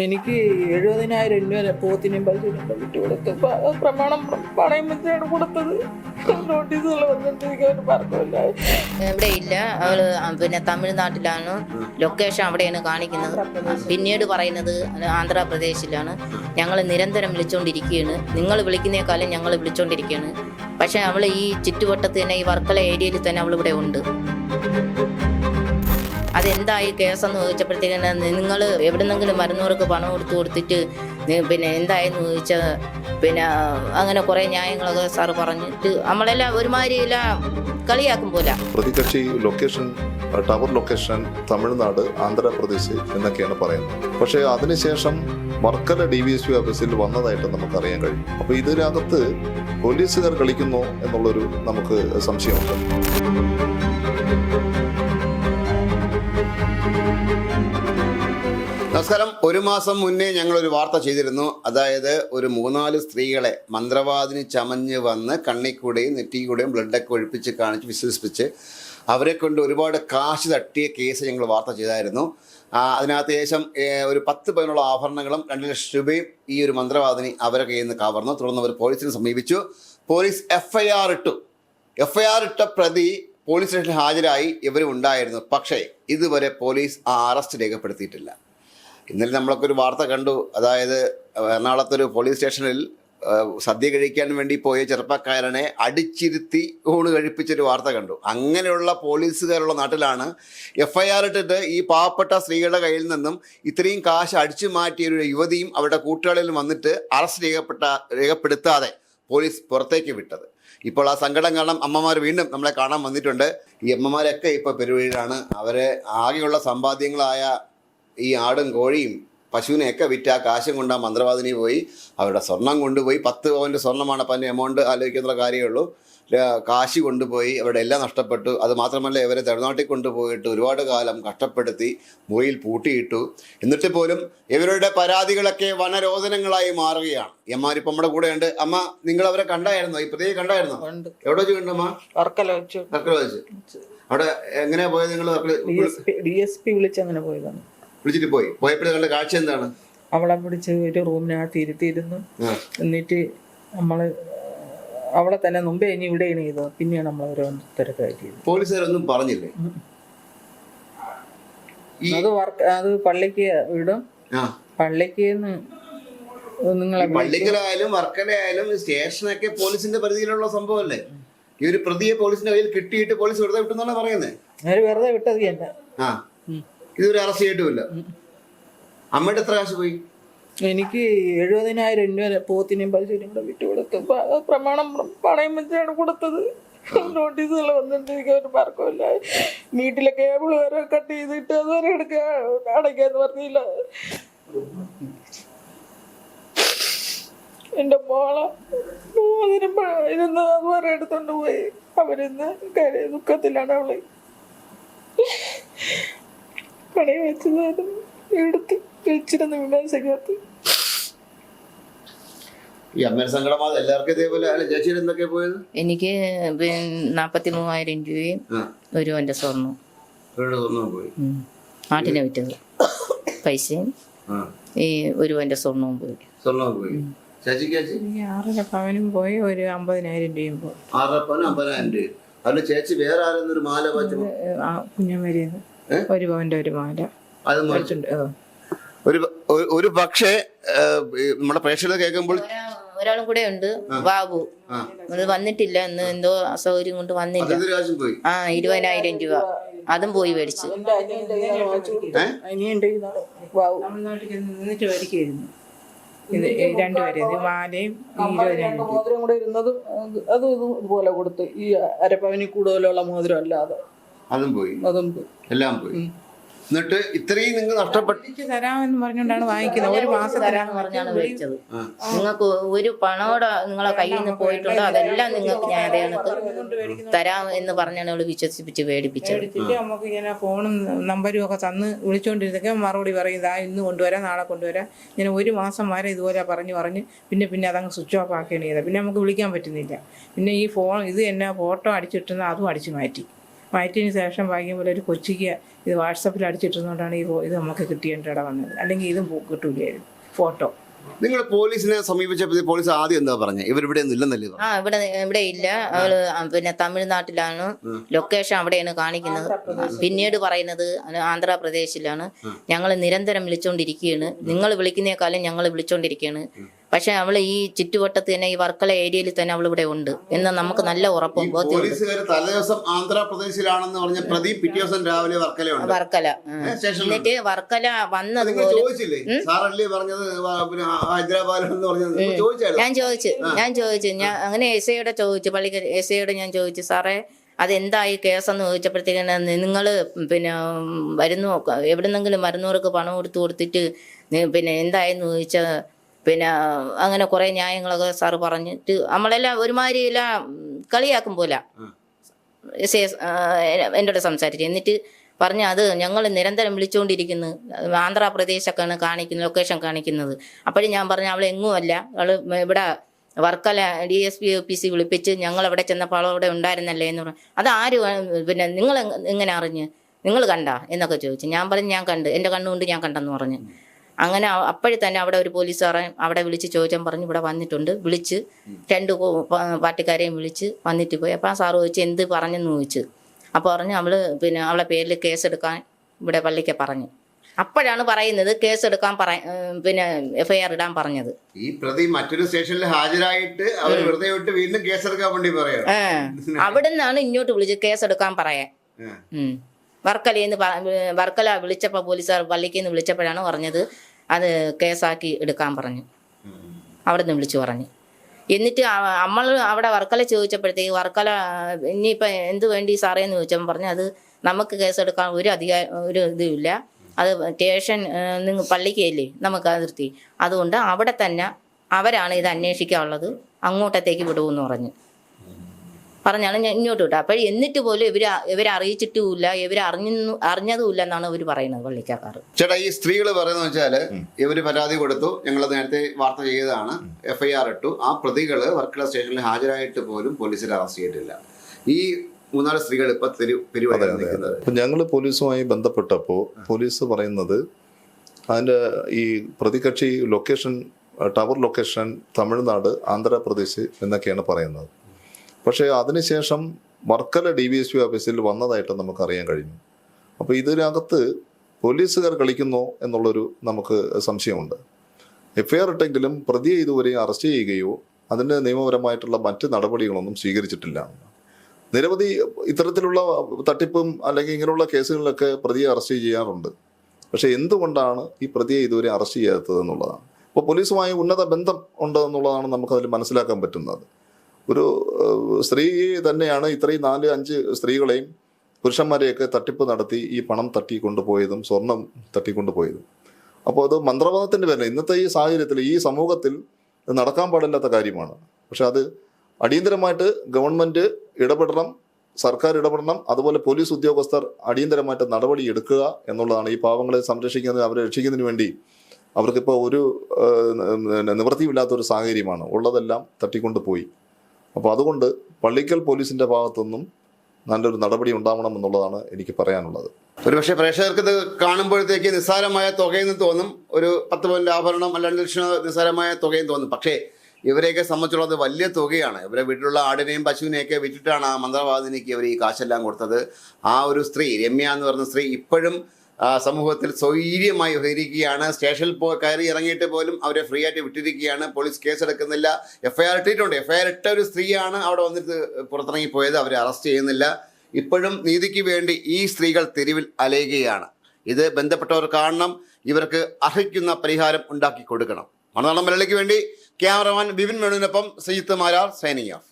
എനിക്ക് എഴുപതിനായിരം രൂപ പോത്തിനെയും പല്ലിനെയും വിട്ടു കൊടുത്ത് പ്രമാണം പണയം വെച്ചാണ് കൊടുത്തത് നോട്ടീസുകൾ ഇവിടെ ഇല്ല. അവൾ പിന്നെ തമിഴ്നാട്ടിലാണ്. ലൊക്കേഷൻ അവിടെയാണ് കാണിക്കുന്നത്. പിന്നീട് പറയുന്നത് ആന്ധ്രാപ്രദേശിലാണ്. ഞങ്ങൾ നിരന്തരം വിളിച്ചുകൊണ്ടിരിക്കുകയാണ് നിങ്ങൾ വിളിക്കുന്നേക്കാളും ഞങ്ങൾ വിളിച്ചുകൊണ്ടിരിക്കുകയാണ് പക്ഷേ അവൾ ഈ ചുറ്റുവട്ടത്ത് തന്നെ ഈ വർക്കല ഏരിയയിൽ തന്നെ അവൾ ഇവിടെ ഉണ്ട്. അതെന്തായി കേസെന്ന് ചോദിച്ചപ്പോഴത്തേക്കും നിങ്ങൾ എവിടെന്നെങ്കിലും മരുന്നവർക്ക് പണം കൊടുത്തു കൊടുത്തിട്ട് പിന്നെ എന്തായെന്ന് ചോദിച്ചാൽ പിന്നെ അങ്ങനെ കുറേ ന്യായങ്ങളൊക്കെ സാറ് പറഞ്ഞിട്ട് നമ്മളെല്ലാം ഒരുമാതിരി എല്ലാം കളിയാക്കും പോലെ. പ്രതികക്ഷി location tower location Tamil Nadu Andhra Pradesh എന്നൊക്കെയാണ് പറയുന്നത്. പക്ഷേ അതിനുശേഷം Varkala D V S P ഓഫീസിൽ വന്നതായിട്ട് നമുക്ക് അറിയാൻ കഴിയും. അപ്പോൾ ഇതിനകത്ത് പോലീസുകാർ കളിക്കുന്നു എന്നുള്ളൊരു നമുക്ക് സംശയമുണ്ട്. നമസ്കാരം. ഒരു മാസം മുന്നേ ഞങ്ങൾ ഒരു വാർത്ത ചെയ്തിരുന്നു. അതായത് ഒരു മൂന്നാൽ സ്ത്രീകളെ മന്ത്രവാദിന് ചമഞ്ഞ് വന്ന് കണ്ണിക്കൂടെയും നെറ്റിക്കൂടെയും ബ്ലഡൊക്കെ ഒഴിപ്പിച്ച് കാണിച്ച് വിശ്വസിപ്പിച്ച് അവരെ കൊണ്ട് ഒരുപാട് കാശ് തട്ടിയ കേസ് ഞങ്ങൾ വാർത്ത ചെയ്തായിരുന്നു. അതിനകത്ത് ഏ, ഒരു പത്ത് പതിനുള്ള ആഭരണങ്ങളും രണ്ട് ലക്ഷം രൂപയും ഈ ഒരു മന്ത്രവാദിനി അവരെ കയ്യിൽ നിന്ന് കവർന്നു. തുടർന്ന് അവർ പോലീസിനെ സമീപിച്ചു. പോലീസ് എഫ് ഐ ആർ ഇട്ടു. എഫ് ഐ ആർ ഇട്ട പ്രതി പോലീസ് സ്റ്റേഷനിൽ ഹാജരായി ഇവരും ഉണ്ടായിരുന്നു. പക്ഷേ ഇതുവരെ പോലീസ് ആ അറസ്റ്റ് രേഖപ്പെടുത്തിയിട്ടില്ല. ഇന്നലെ നമ്മളൊക്കെ ഒരു വാർത്ത കണ്ടു. അതായത് എറണാകുളത്തൊരു പോലീസ് സ്റ്റേഷനിൽ സദ്യ കഴിക്കാൻ വേണ്ടി പോയ ചെറുപ്പക്കാരനെ അടിച്ചിരുത്തി ഊണ് കഴിപ്പിച്ചൊരു വാർത്ത കണ്ടു. അങ്ങനെയുള്ള പോലീസുകാരുള്ള നാട്ടിലാണ് എഫ് ഐ ആർ ഇട്ടിട്ട് ഈ പാവപ്പെട്ട സ്ത്രീകളുടെ കയ്യിൽ നിന്നും ഇത്രയും കാശ് അടിച്ചു മാറ്റിയ ഒരു യുവതിയും അവരുടെ കൂട്ടുകാരിലും വന്നിട്ട് അറസ്റ്റ് രേഖപ്പെട്ട രേഖപ്പെടുത്താതെ പോലീസ് പുറത്തേക്ക് വിട്ടത്. ഇപ്പോൾ ആ സങ്കടം കാരണം അമ്മമാർ വീണ്ടും നമ്മളെ കാണാൻ വന്നിട്ടുണ്ട്. ഈ അമ്മമാരൊക്കെ ഇപ്പോൾ പെരുവഴിയിലാണ്. അവരെ ആകെയുള്ള സമ്പാദ്യങ്ങളായ ഈ ആടും കോഴിയും പശുവിനെയൊക്കെ വിറ്റ് ആ കാശും കൊണ്ട് ആ മന്ത്രവാദിനി പോയി അവരുടെ സ്വർണം കൊണ്ടുപോയി. പത്ത് പവന്റെ സ്വർണമാണ് അപ്പം അതിന്റെ എമൗണ്ട് ആലോചിക്കുന്ന കാര്യമേ ഉള്ളൂ. കാശ് കൊണ്ടുപോയി അവരുടെ എല്ലാം നഷ്ടപ്പെട്ടു. അത് മാത്രമല്ല ഇവരെ തമിഴ്നാട്ടിൽ കൊണ്ടുപോയിട്ട് ഒരുപാട് കാലം കഷ്ടപ്പെടുത്തി മുറിയിൽ പൂട്ടിയിട്ടു. എന്നിട്ട് പോലും ഇവരുടെ പരാതികളൊക്കെ വനരോധനങ്ങളായി മാറുകയാണ്. ഈ അമ്മമാരിപ്പം നമ്മുടെ കൂടെ ഉണ്ട് അമ്മ നിങ്ങൾ അവരെ കണ്ടായിരുന്നോ? ഈ പ്രത്യേകം കണ്ടായിരുന്നോ? എവിടെ വെച്ച് കണ്ടമ്മ? വർക്കല വെച്ചു. വർക്കല വെച്ച്. അവിടെ എങ്ങനെയാ പോയത് നിങ്ങൾ? ഡി എസ് പി വിളിച്ച് അങ്ങനെ പോയതാണ്. വിളിച്ചിട്ട് പോയി. പോയപ്പോഴേ കാഴ്ച എന്താണ്? അവളെ പിടിച്ച് ഒരു റൂമിനകത്ത് ഇരുത്തിയിരുന്നു. എന്നിട്ട് നമ്മൾ അവളെ തന്നെ മുമ്പേ ഇനി ഇവിടെയാണ് ചെയ്തത്. പിന്നെയാണ് നമ്മൾ തിരക്കാക്കിയത്. പോലീസുകാരൊന്നും പറഞ്ഞില്ലേ? അത് വർക്ക് അത് പള്ളിക്ക് വിടും. പള്ളിക്ക് നിങ്ങളെ പള്ളിക്കലായാലും വർക്കലായാലും സ്റ്റേഷനൊക്കെ പോലീസിന്റെ പരിധിയിലുള്ള സംഭവമല്ലേ? ഈ ഒരു പ്രതിയെ പോലീസിന്റെ കയ്യിൽ കിട്ടിയിട്ട് പോലീസ് വെറുതെ വിട്ടെന്നാണ് പറയുന്നത് വെറുതെ വിട്ടത് എന്റെ ആ. ഇതൊരു അറസ്റ്റ് ചെയ്തിട്ടുമില്ല അമ്മയുടെ എത്ര കാശ് പോയി? എനിക്ക് എഴുപതിനായിരം രൂപ പോത്തിനെയും പലിശയും കൂടെ വിട്ടു കൊടുത്തു പ്രമാണം പണയം വെച്ചാണ് കൊടുത്തത്. നോട്ടീസുകൾ വന്നിട്ട് എനിക്ക് ഒരു മാർക്കമില്ല വീട്ടിലെ കേബിൾ വരെ കട്ട് ചെയ്തിട്ട് അതുവരെ എടുക്കാൻ അടയ്ക്കാന്ന് പറഞ്ഞില്ല. എന്റെ മോളെ അതുവരെ എടുത്തോണ്ട് പോയി. അവരിന്ന് ദുഃഖത്തിലാണ് അവൾ. പണയം വെച്ചതായിരുന്നു. എടുത്ത് വെച്ചിരുന്നു വിമർശകത്ത് ഈ അമ്മയുടെ സങ്കടമാ എല്ലാവർക്കും ഇതേപോലെ അല്ല ചേച്ചിയുടെ എന്തൊക്കെയാ പോയത്? എനിക്ക് നാപ്പത്തി മൂവായിരം രൂപയും ഒരു എന്റെ സ്വർണവും. സ്വർണം പോയി. ഉം. നാട്ടിലെ വിറ്റത്. പൈസയും ഈ ഒരു എന്റെ സ്വർണവും പോയി. സ്വർണം പോയി. ആറര പവനും ഒരു അമ്പതിനായിരം രൂപയും പോയി. ആറരപ്പനും അമ്പതിനായിരം രൂപ. അതിൽ ചേച്ചി വേറെ ആരെന്നൊരു മാല കുഞ്ഞമരിന്ന് ഏ? ഒരു പവന്റെ ഒരു മാല അത്. മേടിച്ചിട്ടുണ്ട് ഒരു ഒരു- പക്ഷേ നമ്മുടെ പ്രേക്ഷകർ കേൾക്കുമ്പോൾ ഒരാളും കൂടെ ഉണ്ട് ബാബു. അത് വന്നിട്ടില്ല ഇന്ന് എന്തോ അസൗകര്യം കൊണ്ട് വന്നില്ല. ആ ഇരുപതിനായിരം രൂപ. അതും പോയി മേടിച്ചു. രണ്ടുപേരും മാലയും മോതിരം കൂടെ ഇരുന്നത് അത് ഇതുപോലെ കൊടുത്തു ഈ അരപ്പവനിൽ കൂടുതലുള്ള മോതിരം അല്ലാതെ. അതും പോയി. അതും പോയി. എല്ലാം പോയി. എന്നിട്ട് ഇത്രയും നിങ്ങൾ നഷ്ടപ്പെട്ടു തരാമെന്ന് പറഞ്ഞുകൊണ്ടാണ് വാങ്ങിക്കുന്നത്. ഒരു മാസം തരാന്ന് പറഞ്ഞാണ് വിളിച്ചത്. നിങ്ങൾക്ക് ഒരു പണോടെ നിങ്ങളെ കയ്യിൽ നിന്ന് പോയിട്ടുണ്ടോ? അതെല്ലാം നിങ്ങൾക്ക് ഞാൻ അതേ കണക്ക് തരാം എന്ന് പറഞ്ഞാണ് അവൾ വിശ്വസിപ്പിച്ച് മേടിപ്പിച്ചത്. മേടിച്ചിട്ട് നമുക്ക് ഇങ്ങനെ ഫോണും നമ്പരും ഒക്കെ തന്ന് വിളിച്ചുകൊണ്ടിരുന്നൊക്കെ മറുപടി പറയും. ഇതാ ഇന്ന് കൊണ്ടുവരാം നാളെ കൊണ്ടുവരാം. ഇങ്ങനെ ഒരു മാസം വരെ ഇതുപോലെ പറഞ്ഞു പറഞ്ഞ് പിന്നെ പിന്നെ അതങ്ങ് സ്വിച്ച് ഓഫ് ആക്കുകയാണ് ചെയ്തത്. പിന്നെ നമുക്ക് വിളിക്കാൻ പറ്റുന്നില്ല. പിന്നെ ഈ ഫോൺ ഇത് തന്നെ ഫോട്ടോ അടിച്ചിട്ടുന്ന അതും അടിച്ചു മാറ്റി. വയറ്റിന് ശേഷം ഭാഗ്യം പോലെ ഒരു കൊച്ചിക്ക് ഇത് വാട്സപ്പിൽ അടിച്ചിട്ടുന്നതുകൊണ്ടാണ് ഈ ഇത് നമുക്ക് കിട്ടിയേണ്ട വന്നത്. അല്ലെങ്കിൽ ഇതും കിട്ടൂലായിരുന്നു. ഫോട്ടോ. നിങ്ങൾ പോലീസിനെ സമീപിച്ചപ്പോൾ പോലീസ് ആദ്യം എന്താ പറഞ്ഞത് ഇവരിവിടെ ഇല്ലെന്നല്ലേ ആ ഇവിടെ ഇവിടെ ഇല്ല. അവൾ പിന്നെ തമിഴ്നാട്ടിലാണ്. ലൊക്കേഷൻ അവിടെയാണ് കാണിക്കുന്നത്. പിന്നീട് പറയുന്നത് ആന്ധ്രാപ്രദേശിലാണ്. ഞങ്ങൾ നിരന്തരം വിളിച്ചുകൊണ്ടിരിക്കുകയാണ് നിങ്ങൾ വിളിക്കുന്നേക്കാളും ഞങ്ങൾ വിളിച്ചുകൊണ്ടിരിക്കുകയാണ് പക്ഷെ അവൾ ഈ ചുറ്റുവട്ടത്ത് തന്നെ ഈ വർക്കല ഏരിയയിൽ തന്നെ അവൾ ഇവിടെ ഉണ്ട്. എന്ന് നമുക്ക് നല്ല ഉറപ്പും തലേദിവസം ആന്ധ്രാപ്രദേശിലാണെന്ന് പറഞ്ഞ പ്രതി പിറ്റേ ദിവസം രാവിലെ വർക്കലയുണ്ട്. വർക്കല. എന്നിട്ട് വർക്കല വന്നത് ഞാൻ ചോദിച്ചു. ഞാൻ ചോദിച്ചു. ഞാൻ അങ്ങനെ എസ് ഐയുടെ ചോദിച്ചു. പള്ളിക്ക് എസ് ഐയോട് ഞാൻ ചോദിച്ചു സാറേ അതെന്തായി കേസെന്ന് ചോദിച്ചപ്പോഴത്തേക്കാണ് നിങ്ങൾ പിന്നെ വരുന്നു? എവിടെന്നെങ്കിലും മരുന്നവർക്ക് പണം കൊടുത്തു കൊടുത്തിട്ട് പിന്നെ എന്തായെന്ന് ചോദിച്ചാൽ പിന്നെ അങ്ങനെ കുറെ ന്യായങ്ങളൊക്കെ സാറ് പറഞ്ഞിട്ട് നമ്മളെല്ലാം ഒരുമാതിരി എല്ലാം കളിയാക്കും പോലെ എസ് ഐ എന്നോട് സംസാരിച്ചു. എന്നിട്ട് പറഞ്ഞു അത് ഞങ്ങൾ നിരന്തരം വിളിച്ചുകൊണ്ടിരിക്കുന്നു ആന്ധ്രാപ്രദേശൊക്കെയാണ് കാണിക്കുന്നത് ലൊക്കേഷൻ കാണിക്കുന്നത്. അപ്പോഴും ഞാൻ പറഞ്ഞു അവൾ എങ്ങുമല്ല അവൾ ഇവിടെ Varkala D S P O P C വിളിപ്പിച്ച് ഞങ്ങൾ അവിടെ ചെന്നപ്പോൾ അവൾ അവിടെ ഉണ്ടായിരുന്നല്ലേ എന്ന് പറഞ്ഞു. അത് ആര് പിന്നെ നിങ്ങൾ എങ്ങനെ അറിഞ്ഞ്? നിങ്ങൾ കണ്ട? എന്നൊക്കെ ചോദിച്ചു. ഞാൻ പറഞ്ഞു ഞാൻ കണ്ട്. എന്റെ കണ്ണുകൊണ്ട് ഞാൻ കണ്ടെന്ന് പറഞ്ഞു. അങ്ങനെ അപ്പോഴേ തന്നെ അവിടെ ഒരു പോലീസുകാരൻ അവിടെ വിളിച്ച് ചോദിച്ചാൽ പറഞ്ഞു ഇവിടെ വന്നിട്ടുണ്ട്. വിളിച്ച് രണ്ട് പാർട്ടിക്കാരെയും വിളിച്ച് വന്നിട്ട് പോയി. അപ്പം ആ സാറ് ചോദിച്ചു എന്ത് പറഞ്ഞെന്ന് ചോദിച്ചു. അപ്പോൾ പറഞ്ഞു അവൾ പിന്നെ അവളെ പേരിൽ കേസെടുക്കാൻ ഇവിടെ പള്ളിക്ക് പറഞ്ഞു. അപ്പോഴാണ് പറയുന്നത് കേസെടുക്കാൻ പറ പിന്നെ എഫ്ഐആർ ഇടാൻ പറഞ്ഞത്. ഈ പ്രതി മറ്റൊരു സ്റ്റേഷനിൽ ഹാജരായിട്ട് അവർ വെറുതെ വിട്ട് വീണ്ടും കേസെടുക്കാൻ വേണ്ടി പറയാം. ഏ അവിടെ നിന്നാണ് ഇങ്ങോട്ട് വിളിച്ച് കേസെടുക്കാൻ പറയാൻ. വർക്കലയിൽ വർക്കല വിളിച്ചപ്പോൾ പോലീസുകാർ പള്ളിക്ക് നിന്ന് വിളിച്ചപ്പോഴാണ് പറഞ്ഞത്. അത് കേസാക്കി എടുക്കാൻ പറഞ്ഞു. അവിടെ നിന്ന് വിളിച്ചു പറഞ്ഞു. എന്നിട്ട് നമ്മൾ അവിടെ വർക്കല ചോദിച്ചപ്പോഴത്തേക്ക് വർക്കല ഇനിയിപ്പോൾ എന്ത് വേണ്ടി സാറേ എന്ന് ചോദിച്ചപ്പോൾ പറഞ്ഞു അത് നമുക്ക് കേസെടുക്കാൻ ഒരു അധികാര ഒരു ഇതുമില്ല. അത് സ്റ്റേഷൻ നിങ്ങൾ പള്ളിക്കല്ലേ നമുക്ക് അതിർത്തി. അതുകൊണ്ട് അവിടെ തന്നെ അവരാണ് ഇത് അന്വേഷിക്കാനുള്ളത്. അങ്ങോട്ടത്തേക്ക് വിടുമെന്ന് പറഞ്ഞു. പറഞ്ഞാണ് ഞാൻ ഇങ്ങോട്ട് വിട്ടത്. അപ്പോൾ എന്നിട്ട് പോലും ഇവർ ഇവരെ അറിയിച്ചിട്ടുമില്ല ഇവർ അറിഞ്ഞു അറിഞ്ഞതുമില്ല എന്നാണ് ഇവർ പറയുന്നത് പള്ളിക്കാക്കാർ ചേട്ടാ ഈ സ്ത്രീകൾ പറയുന്നത് വെച്ചാൽ ഇവർ പരാതി കൊടുത്തു ഞങ്ങൾ നേരത്തെ വാർത്ത ചെയ്തതാണ് എഫ് ഐ ആർ ഇട്ടു. ആ പ്രതികൾ വർക്കല സ്റ്റേഷനിൽ ഹാജരായിട്ട് പോലും പോലീസിൽ അറസ്റ്റ് ചെയ്തിട്ടില്ല. ഈ മൂന്നാൽ സ്ത്രീകൾ ഇപ്പൊ തെരു പെരുവഴി ഞങ്ങൾ പോലീസുമായി ബന്ധപ്പെട്ടപ്പോൾ പോലീസ് പറയുന്നത് അതിന്റെ ഈ പ്രതികക്ഷി location tower location Tamil Nadu Andhra Pradesh എന്നൊക്കെയാണ് പറയുന്നത്. പക്ഷേ അതിനുശേഷം Varkala D V S P ഓഫീസിൽ വന്നതായിട്ട് നമുക്ക് അറിയാൻ കഴിഞ്ഞു. അപ്പോൾ ഇതിനകത്ത് പോലീസുകാർ കളിക്കുന്നു എന്നുള്ളൊരു നമുക്ക് സംശയമുണ്ട്. എഫ്ഐആർ ആർ ഇട്ടെങ്കിലും പ്രതിയെ ഇതുവരെ അറസ്റ്റ് ചെയ്യുകയോ അതിന്റെ നിയമപരമായിട്ടുള്ള മറ്റ് നടപടികളൊന്നും സ്വീകരിച്ചിട്ടില്ല. നിരവധി ഇത്തരത്തിലുള്ള തട്ടിപ്പും അല്ലെങ്കിൽ ഇങ്ങനെയുള്ള കേസുകളിലൊക്കെ പ്രതിയെ അറസ്റ്റ് ചെയ്യാറുണ്ട്. പക്ഷേ എന്തുകൊണ്ടാണ് ഈ പ്രതിയെ ഇതുവരെ അറസ്റ്റ് ചെയ്യാത്തത് എന്നുള്ളതാണ് അപ്പോൾ പോലീസുമായി ഉന്നത ബന്ധം ഉണ്ട് എന്നുള്ളതാണ് നമുക്കതിൽ മനസ്സിലാക്കാൻ പറ്റുന്നത്. ഒരു സ്ത്രീ തന്നെയാണ് ഇത്രയും നാല് അഞ്ച് സ്ത്രീകളെയും പുരുഷന്മാരെയൊക്കെ തട്ടിപ്പ് നടത്തി ഈ പണം തട്ടി കൊണ്ടുപോയതും സ്വർണം തട്ടിക്കൊണ്ടുപോയതും. അപ്പോൾ അത് മന്ത്രവാദത്തിന്റെ പേരിൽ ഇന്നത്തെ ഈ സാഹചര്യത്തിൽ ഈ സമൂഹത്തിൽ നടക്കാൻ പാടില്ലാത്ത കാര്യമാണ്. പക്ഷെ അത് അടിയന്തരമായിട്ട് ഗവൺമെന്റ് ഇടപെടണം സർക്കാർ ഇടപെടണം അതുപോലെ പോലീസ് ഉദ്യോഗസ്ഥർ അടിയന്തരമായിട്ട് നടപടി എടുക്കുക എന്നുള്ളതാണ് ഈ പാവങ്ങളെ സംരക്ഷിക്കുന്നതിന് അവരെ രക്ഷിക്കുന്നതിന് വേണ്ടി അവർക്കിപ്പോൾ ഒരു നിവൃത്തിയില്ലാത്തൊരു സാഹചര്യമാണ്. ഉള്ളതെല്ലാം തട്ടിക്കൊണ്ട് പോയി അപ്പോൾ അതുകൊണ്ട് പള്ളിക്കൽ പോലീസിന്റെ ഭാഗത്തുനിന്നും നല്ലൊരു നടപടി ഉണ്ടാവണം എന്നുള്ളതാണ് എനിക്ക് പറയാനുള്ളത്. ഒരുപക്ഷെ പ്രേക്ഷകർക്ക് ഇത് കാണുമ്പോഴത്തേക്ക് നിസ്സാരമായ തുകയെന്ന് തോന്നും ഒരു പത്ത് പവന്റെ ആഭരണം രണ്ട് ലക്ഷം നിസ്സാരമായ തുകയെന്ന് തോന്നും. പക്ഷേ ഇവരെയൊക്കെ സംബന്ധിച്ചുള്ളത് വലിയ തുകയാണ്. ഇവരെ വീട്ടിലുള്ള ആടിനെയും പശുവിനെയൊക്കെ വിറ്റിട്ടാണ് ആ മന്ത്രവാദിനിക്ക് ഇവർ ഈ കാശെല്ലാം കൊടുത്തത്. ആ ഒരു സ്ത്രീ രമ്യ എന്ന് പറയുന്ന സ്ത്രീ ഇപ്പോഴും സമൂഹത്തിൽ സ്വൈര്യമായി ഉപകരിക്കുകയാണ് സ്റ്റേഷനിൽ പോ കയറി ഇറങ്ങിയിട്ട് പോലും അവരെ ഫ്രീ ആയിട്ട് വിട്ടിരിക്കുകയാണ്. പോലീസ് കേസെടുക്കുന്നില്ല. എഫ് ഐ ആർ ഇട്ടിട്ടുണ്ട്. എഫ് ഐ ആർ ഇട്ട ഒരു സ്ത്രീയാണ് അവിടെ വന്നിട്ട് പുറത്തിറങ്ങി പോയത്. അവരെ അറസ്റ്റ് ചെയ്യുന്നില്ല. ഇപ്പോഴും നീതിക്ക് വേണ്ടി ഈ സ്ത്രീകൾ തെരുവിൽ അലയുകയാണ്. ഇത് ബന്ധപ്പെട്ടവർ കാണണം. ഇവർക്ക് അർഹിക്കുന്ന പരിഹാരം ഉണ്ടാക്കി കൊടുക്കണം. മണനാളം മലയാളിക്ക് വേണ്ടി ക്യാമറമാൻ ബിപിൻ വേണുവിനൊപ്പം സജിത്ത് മാരാർ സൈനിങ് ഓഫ്.